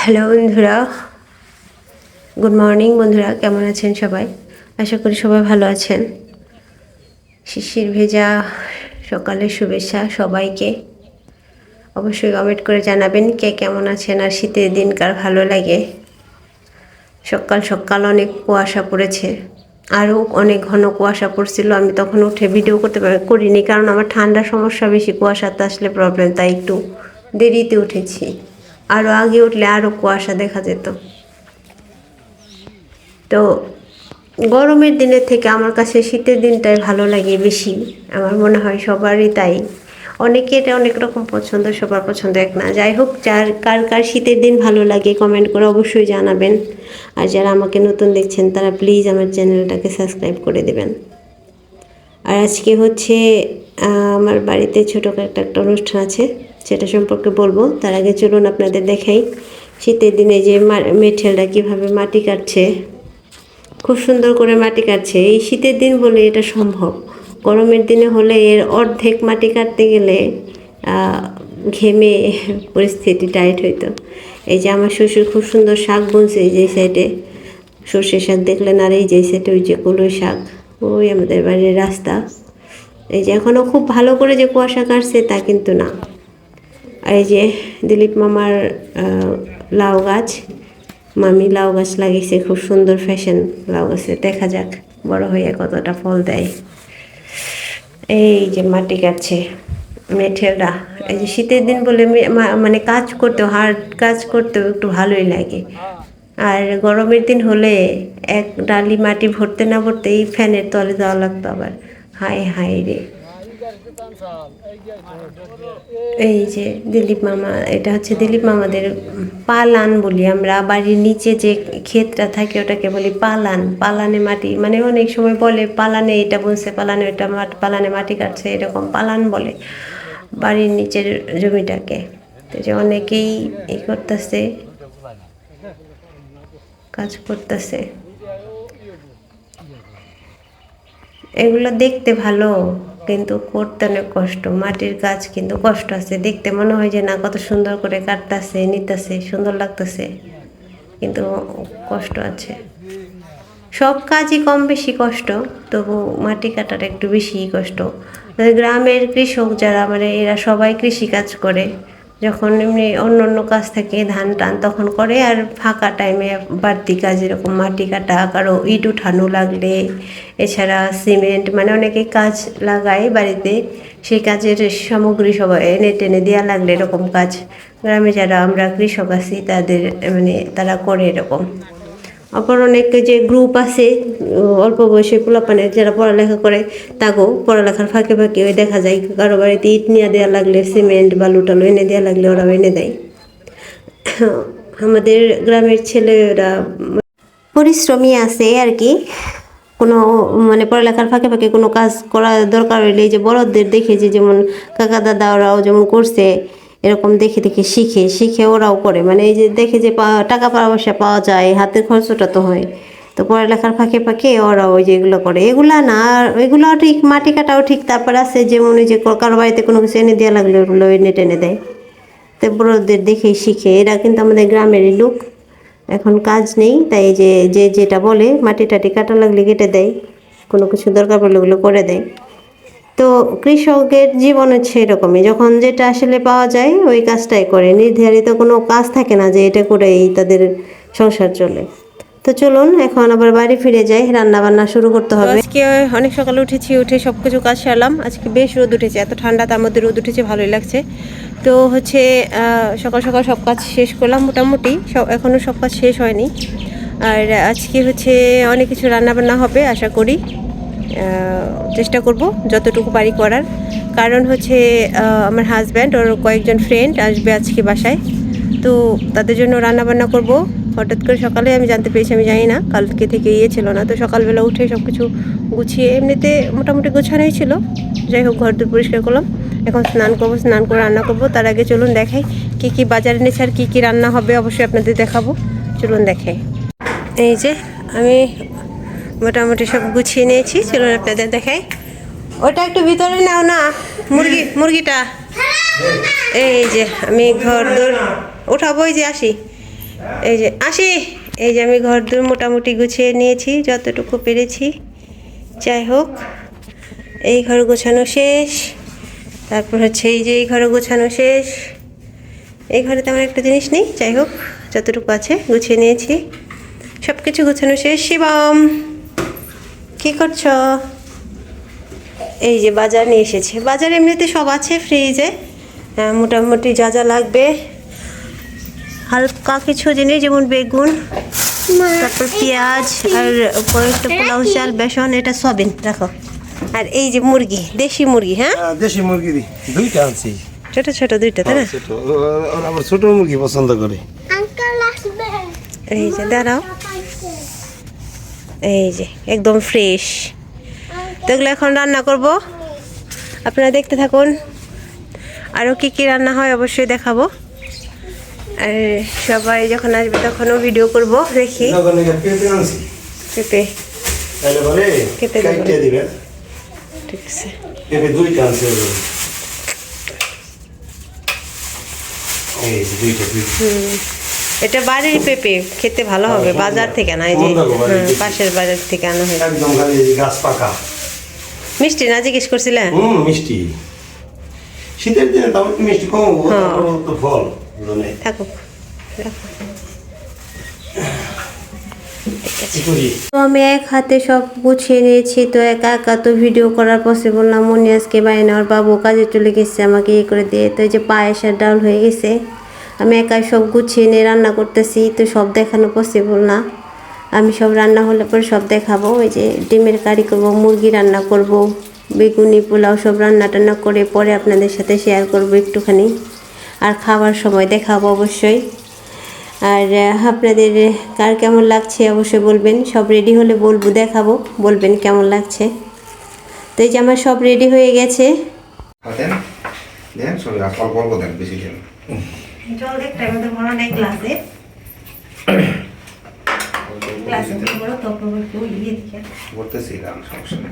Hello বন্ধুরা, good morning বন্ধুরা, কেমন আছেন সবাই? আশা করি সবাই ভালো আছেন। শিশির ভেজা সকালের শুভেচ্ছা সবাইকে। অবশ্যই কমেন্ট করে জানাবেন কে কেমন আছেন আর শীতের দিনকার ভালো লাগে। সকাল সকাল অনেক কুয়াশা পড়েছে। আরও অনেক ঘন কুয়াশা পড়ছিল, আমি তখন উঠে ভিডিও করতে করিনি কারণ আমার ঠান্ডা সমস্যা বেশি, কুয়াশাতে আসলে প্রবলেম তাই একটু দেরিতে উঠেছি। আরও আগে উঠলে আরও কুয়াশা দেখা যেত। তো গরমের দিনের থেকে আমার কাছে শীতের দিনটাই ভালো লাগে বেশি, আমার মনে হয় সবারই তাই। অনেকের অনেক রকম পছন্দ, সবার পছন্দ এক না। যাই হোক, যার, কার কার শীতের দিন ভালো লাগে কমেন্ট করে অবশ্যই জানাবেন। আর যারা আমাকে নতুন দেখছেন, তারা প্লিজ আমার চ্যানেলটাকে সাবস্ক্রাইব করে দেবেন। আর আজকে হচ্ছে আমার বাড়িতে ছোটো একটা একটা অনুষ্ঠান আছে, সেটা সম্পর্কে বলব। তার আগে চলুন আপনাদের দেখাই। শীতের দিনে যে মেঠেলরা কীভাবে মাটি কাটছে। খুব সুন্দর করে মাটি কাটছে। এই শীতের দিন বলে এটা সম্ভব। গরমের দিনে হলে এর অর্ধেক মাটি কাটতে গেলে ঘেমে পরিস্থিতি টাইট হইতো। এই যে আমার শ্বশুর খুব সুন্দর শাক বুনছে এই যে সাইডে সর্ষে শাক দেখলেন আর এই যে সাইডে ওই যে কলই শাক, ওই আমাদের বাড়ির রাস্তা। এই যে এখনও খুব ভালো করে যে কুয়াশা কাটছে তা কিন্তু না। এই যে দিলীপ মামার লাউ গাছ, মামি লাউ গাছ লাগিয়েছে, খুব সুন্দর ফ্যাশন লাউ গাছে। দেখা যাক, বড় হয়ে কতটা ফল দেয়। এই যে মাটি কাটছে, মেঠেলরা। এই যে শীতের দিন বলে মানে কাজ করতে হার্ড কাজ করতেও একটু ভালোই লাগে। আর গরমের দিন হলে এক ডালি মাটি ভরতে না ভরতে এই ফ্যানের তলে যাওয়া লাগতো আবার। হায় হায় রে। এই যে দিলীপ মামা, এটা হচ্ছে দিলীপ মামাদের পালান বলি আমরা। বাড়ির নিচে যে ক্ষেতটা থাকে ওটাকে বলি পালান। পালানে মাটি মানে অনেক সময় বলে পালানে এটা বলছে, পালানে মাটি পালানে মাটি কাটছে, এরকম পালান বলে বাড়ির নিচের জমিটাকে। তো যে অনেকেই ই করতেছে, কাজ করতেছে। এগুলো দেখতে ভালো। কিন্তু করতে অনেক কষ্ট। মাটির কাজ কিন্তু কষ্ট আছে। দেখতে মনে হয় যে, না, কত সুন্দর করে কাটতেছে, নিতেছে, সুন্দর লাগতেছে। কিন্তু কষ্ট আছে। সব কাজই কম বেশি কষ্ট, তবু মাটি কাটার একটু বেশি কষ্ট। গ্রামের কৃষক যারা মানে এরা সবাই কৃষিকাজ করে। যখন এমনি অন্য অন্য কাজ থাকে, ধান টান তখন করে আর ফাঁকা টাইমে বাড়তি কাজ, এরকম মাটি কাটা, কারও ইট উঠানো লাগলে, এছাড়া সিমেন্ট মানে অনেকে কাজ লাগায় বাড়িতে, সেই কাজের সামগ্রী সবাই এনে টেনে দেওয়া লাগলে এরকম কাজ। গ্রামে যারা আমরা কৃষক আছি, তাদের মানে তারা করে এরকম। আবার অনেক যে গ্রুপ আছে, অল্প বয়সী পোলাপানের যারা পড়ালেখা করে, তাকেও পড়ালেখার ফাঁকে ফাঁকে ওই দেখা যায় কারও বাড়িতে ইট নিয়ে দেওয়া লাগলে সিমেন্ট বালু টালু এনে দেওয়া লাগলে ওরাও এনে দেয়। আমাদের গ্রামের ছেলেরা পরিশ্রমী আছে আর কি। কোনো মানে পড়ালেখার ফাঁকে ফাঁকে কোনো কাজ করা দরকার হইলে যে বড়দের দেখে যে যেমন কাকা দাদা ওরাও যেমন করছে এরকম দেখে দেখে শিখে শিখে ওরাও করে। মানে এই যে দেখে যে টাকা পয়সা পাওয়া যায়, হাতের খরচটা তো হয়। তো পড়ালেখার ফাঁকে ফাঁকে ওরা ওই যে এগুলো করে। এগুলা না এগুলো ঠিক, মাটি কাটাও ঠিক। তারপর আছে যেমন ওই যে কারও বাড়িতে কোনো কিছু এনে দেওয়া লাগলে, ওগুলো এনে টেনে দেয়। তো বড়দের দেখেই শিখে। এরা কিন্তু আমাদের গ্রামেরই লোক। এখন কাজ নেই, তাই যে যে যেটা বলে, মাটি টাটি কাটা লাগলে কেটে দেয়। কোনো কিছু দরকার পড়লে ওগুলো করে দেয়। তো কৃষকের জীবন হচ্ছে এরকমই। যখন যেটা আসলে পাওয়া যায় ওই কাজটাই করে। নির্ধারিত কোনো কাজ থাকে না যে এটা করেই তাদের সংসার চলে। তো চলুন এখন আবার বাড়ি ফিরে যাই। রান্না বান্না শুরু করতে হবে। আজকে অনেক সকালে উঠেছি উঠে সব কিছু কাজ সারলাম। আজকে বেশ রোদ উঠেছে। এত ঠান্ডা তার মধ্যে রোদ উঠেছে ভালোই লাগছে। তো হচ্ছে সকাল সকাল সব কাজ শেষ করলাম মোটামুটি। সব এখনও সব কাজ শেষ হয়নি। আর আজকে হচ্ছে অনেক কিছু রান্না বান্না হবে আশা করি। চেষ্টা করব যতটুকু পারি করার। কারণ হচ্ছে আমার হাজব্যান্ড ওর কয়েকজন ফ্রেন্ড আসবে আজকে বাসায়। তো তাদের জন্য রান্না বান্না করব। হঠাৎ করে সকালে আমি জানতে পেরেছি, আমি জানি না, কালকে থেকে ইয়ে ছিল না। তো সকালবেলা উঠে সব কিছু গুছিয়ে এমনিতে মোটামুটি গোছানোই ছিল। যাই হোক, ঘর দূর পরিষ্কার করলাম। এখন স্নান করব, স্নান করে রান্না করব। তার আগে চলুন দেখাই কী কী বাজার এনেছে আর কী কী রান্না হবে। অবশ্যই আপনাদের দেখাবো। চলুন দেখাই। এই যে, আমি মোটামুটি সব গুছিয়ে নিয়েছি চলুন আপনাদের দেখাই। ওটা একটু ভিতরে নাও না, মুরগি, মুরগিটা। এই যে আমি ঘর দূর উঠাবো, এই যে আসি। এই যে আসি। এই যে আমি ঘর দূর মোটামুটি গুছিয়ে নিয়েছি, যতটুকু পেরেছি। যাই হোক, এই ঘর গোছানো শেষ। তারপর হচ্ছে এই যে এই ঘরে গোছানো শেষ। এই ঘরে তেমন একটা জিনিস নেই, যাই হোক, যতটুকু আছে গুছিয়ে নিয়েছি। সব কিছু গোছানো শেষ, শিবম। কি করছ? এই যে বাজার নিয়ে এসেছে। বাজার এমনিতে সব আছে ফ্রিজে আহ, মোটামুটি যা যা লাগবে। হালকা কিছু জিনিস যেমন বেগুন তারপর পেঁয়াজ আর কয়েকটা পোলাও চাল বেসন এটা সবিন রাখো। আর এই যে মুরগি দেশি মুরগি হ্যাঁ? হ্যাঁ, দেশি মুরগি দুইটা আনছি। ছোট ছোট দুইটা তাই না? ছোট। ও- ছোট মুরগি পছন্দ করে। এই যে দাঁড়াও। এই যে, একদম ফ্রেশ তো এগুলো এখন রান্না করব। আপনারা দেখতে থাকুন। আরও কী কী রান্না হয় অবশ্যই দেখাবো। আর সবাই যখন আসবে তখনও ভিডিও করব, দেখি। পেঁপে। পেঁপে। ঠিক আছে। দুইটা এটা বাড়ির পেঁপে খেতে ভালো হবে হ্যাঁ, বাজার থেকে না এই যে হ্যাঁ। পাশের বাজার থেকে আনা হয় একদম খালি গাছ পাকা। মিষ্টি না জিজ্ঞেস করছিলেন হুম মিষ্টি। শীতের দিনে তাও একটু মিষ্টি কম হ্যাঁ। তো ফল মানে থাকুক তো আমি এক হাতে সব গুছিয়ে নিয়েছি তো একা একা তো ভিডিও করার পসিবল না। মনে আজকে বাইরে আমার বাবু কাজে চলে গেছে আমাকে ইয়ে করে দিয়ে তো এই যে পায়েস আর ডাল হয়ে গেছে। আমি একাই সব গুছিয়ে নিয়ে রান্না করতেছি, তো সব দেখানো পসিবল না। আমি সব রান্না হলে পরে সব দেখাবো, ওই যে ডিমের কারি করব, মুরগি রান্না করব, বেগুনি পোলাও সব রান্না টান্না করে পরে আপনাদের সাথে শেয়ার করব একটুখানি। আর খাবার সময় দেখাবো অবশ্যই। আর আপনাদের কার কেমন লাগছে অবশ্যই বলবেন। সব রেডি হলে বলব, দেখাবো, বলবেন কেমন লাগছে। তো এই যে আমার সব রেডি হয়ে গেছে। দেন দেন বেশি দেন। জল দেখতে আমাদের বড় নেই গ্লাসে গ্লাসে বড় তারপর একটু ইয়ে দিকে। সমস্যা নেই।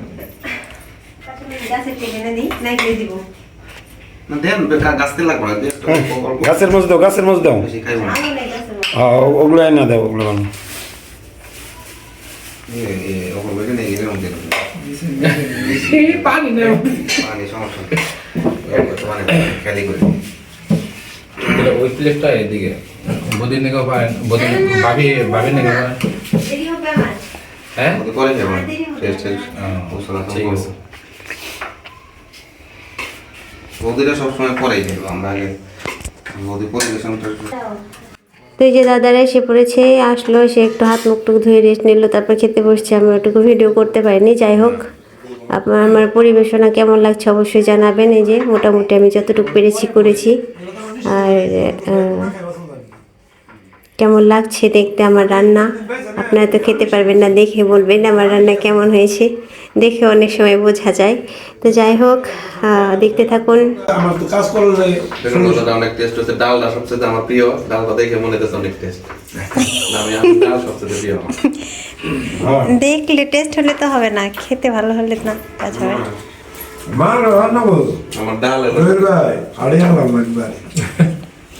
টেনে নাই দিব। গাছের মধ্যে দাও গাছের মধ্যে দাও। হ্যাঁ, ওগুলো না দাও ওগুলো পানি নেই। পানি সমস্যা করে। ওই প্লেটটা এদিকে। বদিন নেগা বদিন ভাবি ভাবি নেগা দেরি হবে আমার হ্যাঁ আমাদের পরে যাব শেষ শেষ। মশলা ঠিক আছে। বৌদিরা সবসময় পরেই যাব আমরা আগে বৌদি পরিবেশনটা তো এই যে দাদারা এসে পড়েছে আসলো সে একটু হাত মুখ টুক ধুয়ে রেস্ট নিল তারপর খেতে বসছে। আমি ওটুকু ভিডিও করতে পারিনি যাই হোক। আপনার আমার পরিবেশনা কেমন লাগছে অবশ্যই জানাবেন। এই যে মোটামুটি আমি যতটুকু পেরেছি করেছি। আর কেমন লাগছে দেখতে আমার রান্না? আপনারা তো খেতে পারবেন না দেখে বলবেন আমার রান্না কেমন হয়েছে। দেখে অনেক সময় বোঝা যায়। তো যাই হোক দেখতে থাকুন। আমার তো কাজ করলে অনেক টেস্ট হচ্ছে ডালটা সবচেয়ে আমার প্রিয়। ডালটা দেখে মনে হচ্ছে অনেক টেস্ট আমি আমি ডাল সবচেয়ে প্রিয় হ্যাঁ। দেখলে টেস্ট হলে তো হবে না খেতে ভালো হলে না কাজ হবে মার রান্না আমার ডাল রহির ভাই আড়ে আলাম একবার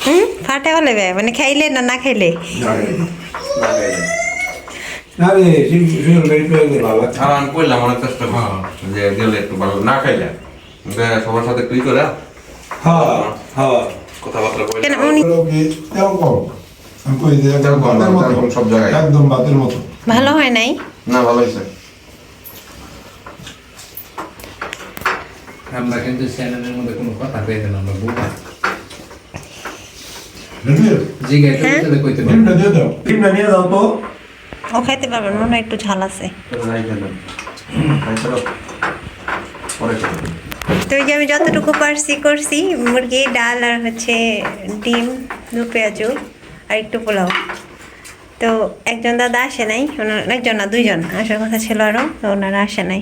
হুম? ফাটে হলে বে মানে খাইলে না না খাইলে? আরে শিশুর বেড়ি পেয়ে ভালো আর আমি কইলাম অনেক চেষ্টা যে গেলে একটু ভালো না খাইলে। সবার সাথে তুই করে হ্যাঁ হ্যাঁ। কথাবার্তা কইলে কেন উনি কি তেল কম। আমি কই দিই তেল কম, ভাতের মতো। তেল কম সব জায়গায়। একদম ভাতের মতো। ভালো হয় নাই? না ভালো হয়েছে আমরা কিন্তু চ্যানেলের মধ্যে কোনো কথা পেয়ে না আমরা জিজ্ঞাসা হ্যাঁ? করতে কইতে পারি ডিমটা দিয়ে দাও। ডিমটা নিয়ে দাও তো। ও খাইতে পারবেন মনে একটু ঝাল আছে। তো এই যে আমি যতটুকু পারছি করছি। মুরগি ডাল আর হচ্ছে ডিম দু পেঁয়াজু আর একটু পোলাও। তো একজন দাদা আসে নাই ওনার একজন না দুইজন। আসার কথা ছিল আরও তো ওনারা আসে নাই।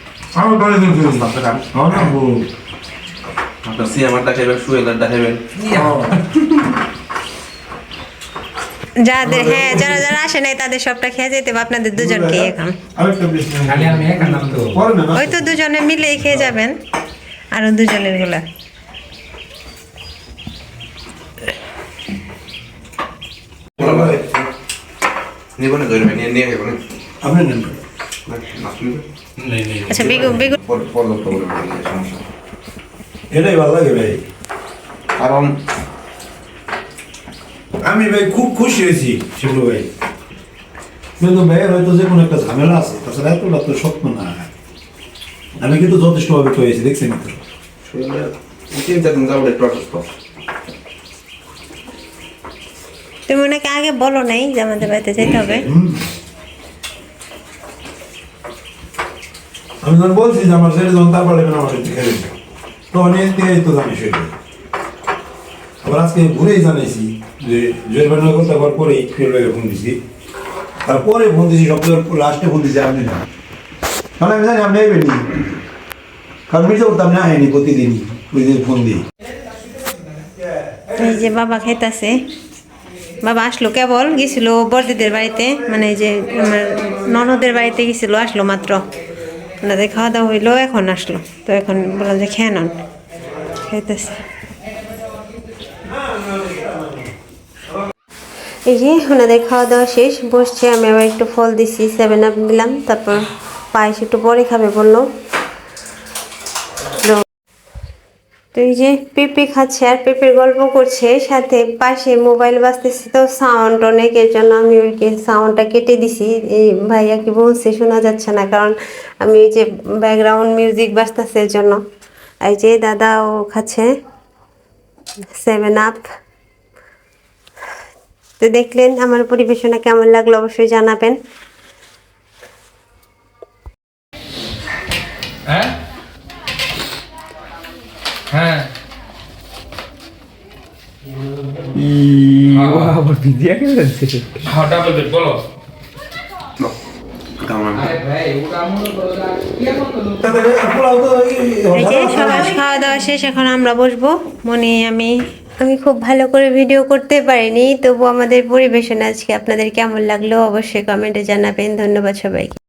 না, না আমার বাড়ি দিন ফিরে দিন। আপনার আমার না বউ। আপনার সিয়ামারটা খাইবেন সুয়েলারটা খাইবেন যাদের হ্যাঁ যারা যারা আসে নাই তাদের সবটা খেয়ে যেতে হবে আপনাদের দুজনকে এখন না, না। ওই তো দুজনে মিলেই খেয়ে যাবেন আরও দুজনেরগুলা নিব না ধরবেন নিয়ে নিয়ে আপনি নেন। নেই আচ্ছা বেগুন এটাই ভালো লাগে ভাই। কারণ আমি ভাই খুব খুশি হয়েছি শিবলু ভাই। কিন্তু ভাইয়ের হয়তো যে কোনো একটা ঝামেলা আছে তাছাড়া এতটা তো স্বপ্ন না। আমি কিন্তু যথেষ্টভাবে যাব একটু অসুস্থ। তুমি ওনাকে আগে বলো নাই যে আমাদের বাড়িতে যেতে হবে? আমি বলছি যে আমার ছেলে যখন তারপর এখানে আমার সাথে খেলে তখন এর থেকে তো জানিস হইল আবার আজকে ঘুরেই জানাইছি যে জয়ের বান্না করতে আবার পরেই ফিরবে ফোন দিছি। তারপরে ফোন দিছি সপ্তাহ লাস্টে ফোন দিছি আপনি না। কারণ আমি জানি আপনি আইবেন নি কারণ মির্জা করতাম না আইনি প্রতিদিনই, প্রতিদিন ফোন দিই। এই যে বাবা খাইতাছে। বাবা আসলো কেবল, গেছিল বর্দিদের বাড়িতে মানে যে আমার ননদের বাড়িতে গেছিল, আসলো মাত্র। ওনাদের খাওয়া দাওয়া হইল, এখন আসলো। তো এখন বললাম যে খেয়ে নন। খেতেছে এই যে ওনাদের খাওয়া দাওয়া শেষ, বসছে, আমি আবার একটু ফল দিছি সেভেন আপ দিলাম তারপর পায়েস একটু পরে খাবে বলল তো তো এই যে পেঁপে খাচ্ছে আর পেঁপের গল্প করছে, সাথে পাশে মোবাইল বাজতেছে তো সাউন্ড অনেক, এর জন্য আমি ওইকে সাউন্ডটা কেটে দিছি। এই ভাইয়া কি বলছে শোনা যাচ্ছে না, কারণ আমি ওই যে ব্যাকগ্রাউন্ড মিউজিক বাজতেছে, এর জন্য। এই যে দাদাও খাচ্ছে। সেভেন আপ তো দেখলেন আমার পরিবেশনা কেমন লাগল, অবশ্যই জানাবেন। হ্যাঁ হ্যাঁ আবার ভিডিও কে যাচ্ছে হ্যাঁ ডাবল বেড বলো কেমন ভাই ওটা মনে করো কি খাওয়া দাওয়া শেষ এখন আমরা বসবো। মনে আমি আমি খুব ভালো করে ভিডিও করতে পারিনি তবু আমাদের পরিবেশন আজকে আপনাদের কেমন লাগল অবশ্যই কমেন্টে জানাবেন। ধন্যবাদ সবাইকে।